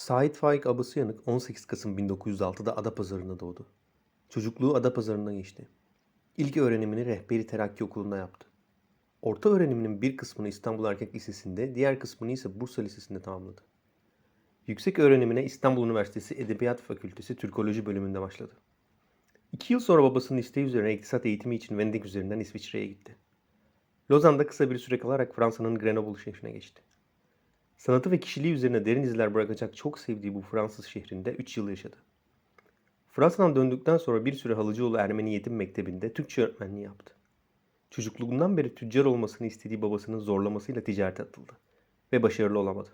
Sait Faik Abasıyanık 18 Kasım 1906'da Adapazarı'nda doğdu. Çocukluğu Adapazarı'nda geçti. İlk öğrenimini Rehberi Terakki Okulu'nda yaptı. Orta öğreniminin bir kısmını İstanbul Erkek Lisesi'nde, diğer kısmını ise Bursa Lisesi'nde tamamladı. Yüksek öğrenimine İstanbul Üniversitesi Edebiyat Fakültesi Türkoloji bölümünde başladı. İki yıl sonra babasının isteği üzerine iktisat eğitimi için Venedik üzerinden İsviçre'ye gitti. Lozan'da kısa bir süre kalarak Fransa'nın Grenoble şehrine geçti. Sanatı ve kişiliği üzerine derin izler bırakacak çok sevdiği bu Fransız şehrinde 3 yıl yaşadı. Fransa'dan döndükten sonra bir süre Halıcıoğlu Ermeni Yetim Mektebi'nde Türkçe öğretmenliği yaptı. Çocukluğundan beri tüccar olmasını istediği babasının zorlamasıyla ticarete atıldı ve başarılı olamadı.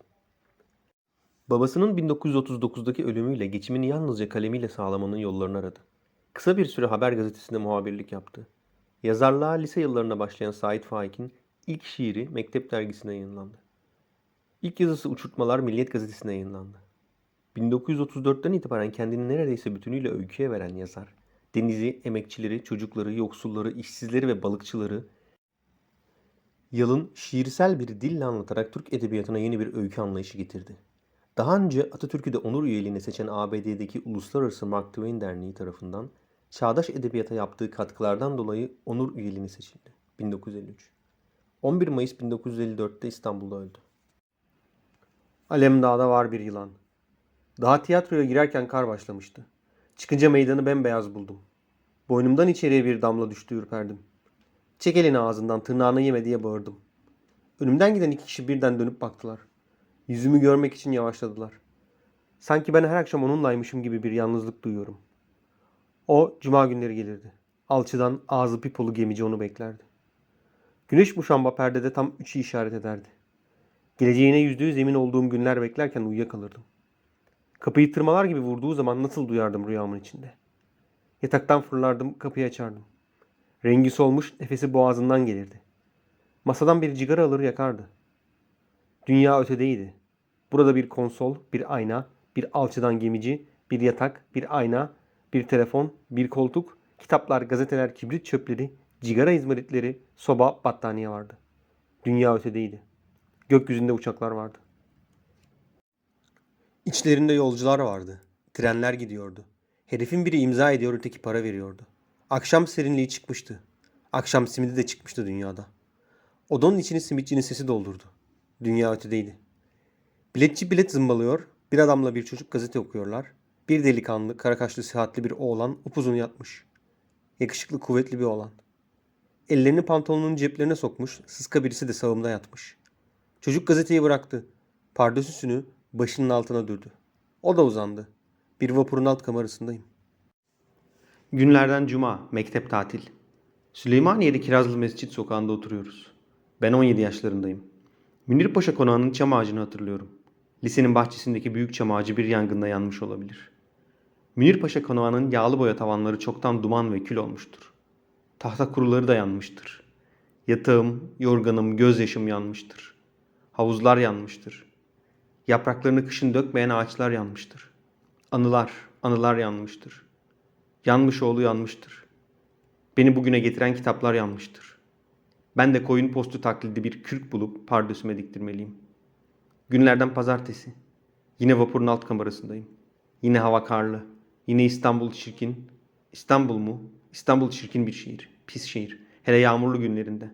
Babasının 1939'daki ölümüyle geçimini yalnızca kalemiyle sağlamanın yollarını aradı. Kısa bir süre haber gazetesinde muhabirlik yaptı. Yazarlığa lise yıllarına başlayan Sait Faik'in ilk şiiri Mektep dergisine yayınlandı. İlk yazısı Uçurtmalar Milliyet Gazetesi'ne yayınlandı. 1934'ten itibaren kendini neredeyse bütünüyle öyküye veren yazar, denizi, emekçileri, çocukları, yoksulları, işsizleri ve balıkçıları yalın, şiirsel bir dille anlatarak Türk edebiyatına yeni bir öykü anlayışı getirdi. Daha önce Atatürk'ü de onur üyeliğine seçen ABD'deki Uluslararası Mark Twain Derneği tarafından çağdaş edebiyata yaptığı katkılardan dolayı onur üyeliğine seçildi. 1953. 11 Mayıs 1954'te İstanbul'da öldü. Alemdağ'da var bir yılan. Daha tiyatroya girerken kar başlamıştı. Çıkınca meydanı bembeyaz buldum. Boynumdan içeriye bir damla düştü ürperdim. Çek elini ağzından tırnağını yeme diye bağırdım. Önümden giden iki kişi birden dönüp baktılar. Yüzümü görmek için yavaşladılar. Sanki ben her akşam onunlaymışım gibi bir yalnızlık duyuyorum. O cuma günleri gelirdi. Alçıdan ağzı pipolu gemici onu beklerdi. Güneş muşamba perdede tam üçü işaret ederdi. Geleceğine yüzde yüz emin olduğum günler beklerken uyuyakalırdım. Kapıyı tırmalar gibi vurduğu zaman nasıl duyardım rüyamın içinde. Yataktan fırlardım, kapıyı açardım. Rengi solmuş, nefesi boğazından gelirdi. Masadan bir cigara alır yakardı. Dünya ötedeydi. Burada bir konsol, bir ayna, bir alçıdan gemici, bir yatak, bir ayna, bir telefon, bir koltuk, kitaplar, gazeteler, kibrit çöpleri, cigara izmaritleri, soba, battaniye vardı. Dünya ötedeydi. Gökyüzünde uçaklar vardı. İçlerinde yolcular vardı. Trenler gidiyordu. Herifin biri imza ediyor, öteki para veriyordu. Akşam serinliği çıkmıştı. Akşam simidi de çıkmıştı dünyada. Odanın içini simitçinin sesi doldurdu. Dünya ötedeydi. Biletçi bilet zımbalıyor, bir adamla bir çocuk gazete okuyorlar. Bir delikanlı, kara kaşlı, sıhhatli bir oğlan upuzun yatmış. Yakışıklı, kuvvetli bir oğlan. Ellerini pantolonunun ceplerine sokmuş, sıska birisi de sağımda yatmış. Çocuk gazeteyi bıraktı. Pardösüsünü başının altına dürdü. O da uzandı. Bir vapurun alt kamerasındayım. Günlerden cuma, mektep tatil. Süleymaniye'de Kirazlı Mescit sokağında oturuyoruz. Ben 17 yaşlarındayım. Münir Paşa konağının çam ağacını hatırlıyorum. Lisenin bahçesindeki büyük çam ağacı bir yangında yanmış olabilir. Münir Paşa konağının yağlı boya tavanları çoktan duman ve kül olmuştur. Tahta kuruları da yanmıştır. Yatağım, yorganım, gözyaşım yanmıştır. Havuzlar yanmıştır. Yapraklarını kışın dökmeyen ağaçlar yanmıştır. Anılar, anılar yanmıştır. Yanmış oğlu yanmıştır. Beni bugüne getiren kitaplar yanmıştır. Ben de koyun postu taklidi bir kürk bulup pardösüme diktirmeliyim. Günlerden pazartesi. Yine vapurun alt kamerasındayım. Yine hava karlı. Yine İstanbul çirkin. İstanbul mu? İstanbul çirkin bir şehir. Pis şehir. Hele yağmurlu günlerinde.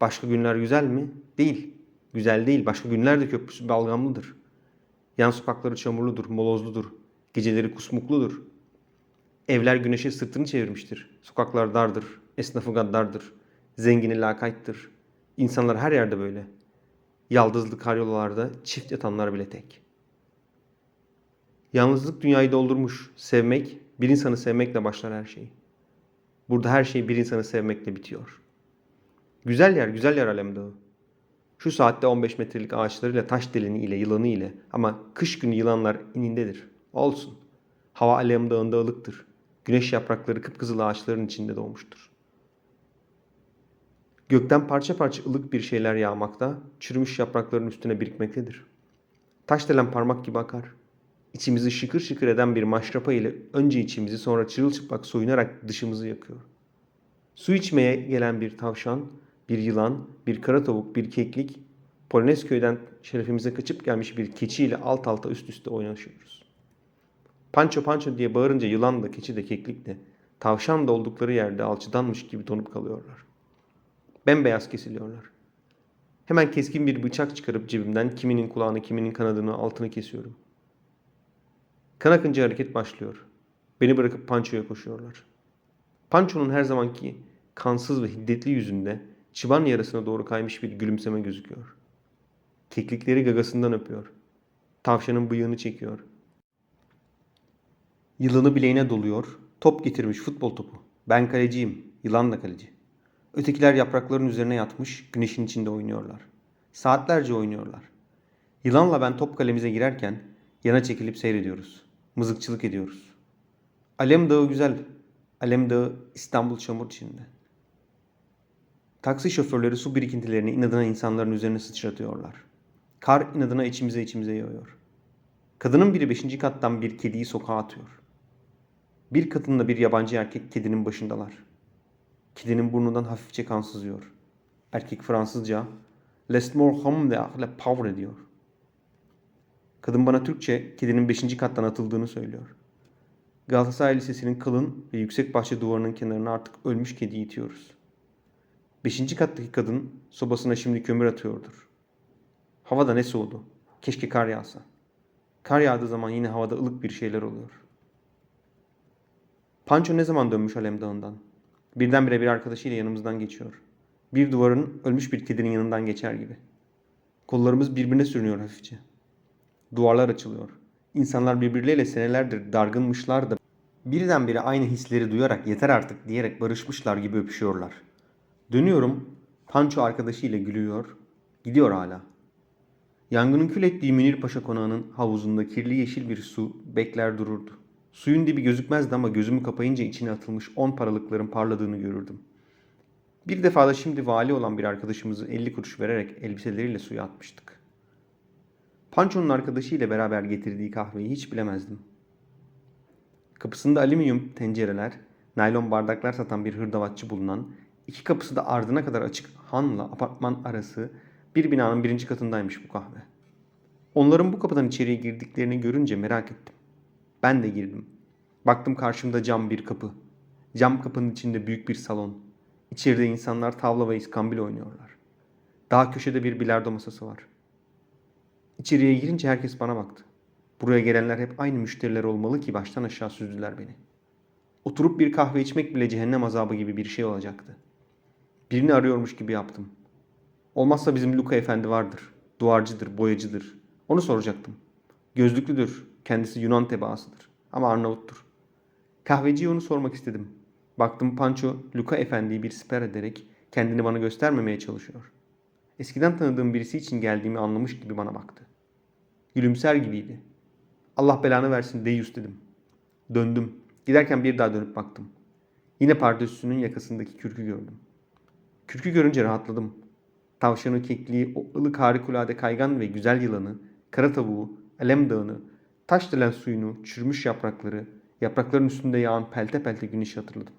Başka günler güzel mi? Değil. Güzel değil. Başka günler de köprüsü balgamlıdır. Yan sokakları çamurludur, molozludur. Geceleri kusmukludur. Evler güneşe sırtını çevirmiştir. Sokaklar dardır. Esnafı gaddardır. Zengini lakayttır. İnsanlar her yerde böyle. Yaldızlı karyolalarda çift yatanlar bile tek. Yalnızlık dünyayı doldurmuş. Sevmek, bir insanı sevmekle başlar her şey. Burada her şey bir insanı sevmekle bitiyor. Güzel yer, güzel yer Alem Dağı. Şu saatte 15 metrelik ağaçlarıyla, taş deleni ile, yılanı ile ama kış günü yılanlar inindedir. Olsun. Hava Alem Dağı'nda ılıktır. Güneş yaprakları kıpkızıl ağaçların içinde doğmuştur. Gökten parça parça ılık bir şeyler yağmakta, çürümüş yaprakların üstüne birikmektedir. Taş delen parmak gibi akar. İçimizi şıkır şıkır eden bir maşrapa ile önce içimizi sonra çırılçıplak soyunarak dışımızı yakıyor. Su içmeye gelen bir tavşan, bir yılan, bir kara tavuk, bir keklik Polonezköy'den şerefimize kaçıp gelmiş bir keçiyle alt alta üst üste oynaşıyoruz. Panço panço diye bağırınca yılan da keçi de keklik de tavşan da oldukları yerde alçıdanmış gibi donup kalıyorlar. Bembeyaz kesiliyorlar. Hemen keskin bir bıçak çıkarıp cebimden kiminin kulağını kiminin kanadını altını kesiyorum. Kan akınca hareket başlıyor. Beni bırakıp Panço'ya koşuyorlar. Panço'nun her zamanki kansız ve hiddetli yüzünde çıban yarasına doğru kaymış bir gülümseme gözüküyor. Keklikleri gagasından öpüyor. Tavşanın bıyığını çekiyor. Yılanı bileğine doluyor. Top getirmiş futbol topu. Ben kaleciyim. Yılan da kaleci. Ötekiler yaprakların üzerine yatmış, güneşin içinde oynuyorlar. Saatlerce oynuyorlar. Yılanla ben top kalemize girerken yana çekilip seyrediyoruz. Mızıkçılık ediyoruz. Alem Dağı güzel. Alem Dağı İstanbul çamur içinde. Taksi şoförleri su birikintilerini inadına insanların üzerine sıçratıyorlar. Kar inadına içimize içimize yağıyor. Kadının biri beşinci kattan bir kediyi sokağa atıyor. Bir kadınla bir yabancı erkek kedinin başındalar. Kedinin burnundan hafifçe kan sızıyor. Erkek Fransızca Les more homme de la pauvre diyor. Kadın bana Türkçe kedinin beşinci kattan atıldığını söylüyor. Galatasaray Lisesi'nin kalın ve yüksek bahçe duvarının kenarına artık ölmüş kediyi itiyoruz. Beşinci kattaki kadın sobasına şimdi kömür atıyordur. Havada ne soğudu. Keşke kar yağsa. Kar yağdığı zaman yine havada ılık bir şeyler oluyor. Panço ne zaman dönmüş Alem Dağı'ndan? Birdenbire bir arkadaşıyla yanımızdan geçiyor. Bir duvarın ölmüş bir kedinin yanından geçer gibi. Kollarımız birbirine sürünüyor hafifçe. Duvarlar açılıyor. İnsanlar birbirleriyle senelerdir dargınmışlar da birdenbire aynı hisleri duyarak yeter artık diyerek barışmışlar gibi öpüşüyorlar. Dönüyorum. Panço arkadaşıyla gülüyor. Gidiyor hala. Yangının kül ettiği Münir Paşa konağının havuzunda kirli yeşil bir su bekler dururdu. Suyun dibi gözükmezdi ama gözümü kapayınca içine atılmış on paralıkların parladığını görürdüm. Bir defa da şimdi vali olan bir arkadaşımızı 50 kuruş vererek elbiseleriyle suya atmıştık. Panço'nun arkadaşıyla beraber getirdiği kahveyi hiç bilemezdim. Kapısında alüminyum tencereler, naylon bardaklar satan bir hırdavatçı bulunan, iki kapısı da ardına kadar açık hanla apartman arası bir binanın birinci katındaymış bu kahve. Onların bu kapıdan içeriye girdiklerini görünce merak ettim. Ben de girdim. Baktım karşımda cam bir kapı. Cam kapının içinde büyük bir salon. İçeride insanlar tavla ve iskambil oynuyorlar. Daha köşede bir bilardo masası var. İçeriye girince herkes bana baktı. Buraya gelenler hep aynı müşteriler olmalı ki baştan aşağı süzdüler beni. Oturup bir kahve içmek bile cehennem azabı gibi bir şey olacaktı. Birini arıyormuş gibi yaptım. Olmazsa bizim Luka Efendi vardır. Duvarcıdır, boyacıdır. Onu soracaktım. Gözlüklüdür. Kendisi Yunan tebaasıdır. Ama Arnavuttur. Kahveciye onu sormak istedim. Baktım Pancho Luka Efendi'yi bir siper ederek kendini bana göstermemeye çalışıyor. Eskiden tanıdığım birisi için geldiğimi anlamış gibi bana baktı. Gülümser gibiydi. Allah belanı versin Deyus dedim. Döndüm. Giderken bir daha dönüp baktım. Yine pardösünün yakasındaki kürkü gördüm. Kürkü görünce rahatladım. Tavşanı, kekliği, o ılık harikulade kaygan ve güzel yılanı, kara tavuğu, elem dağını, taş delen suyunu, çürümüş yaprakları, yaprakların üstünde yağan pelte pelte güneşi hatırladım.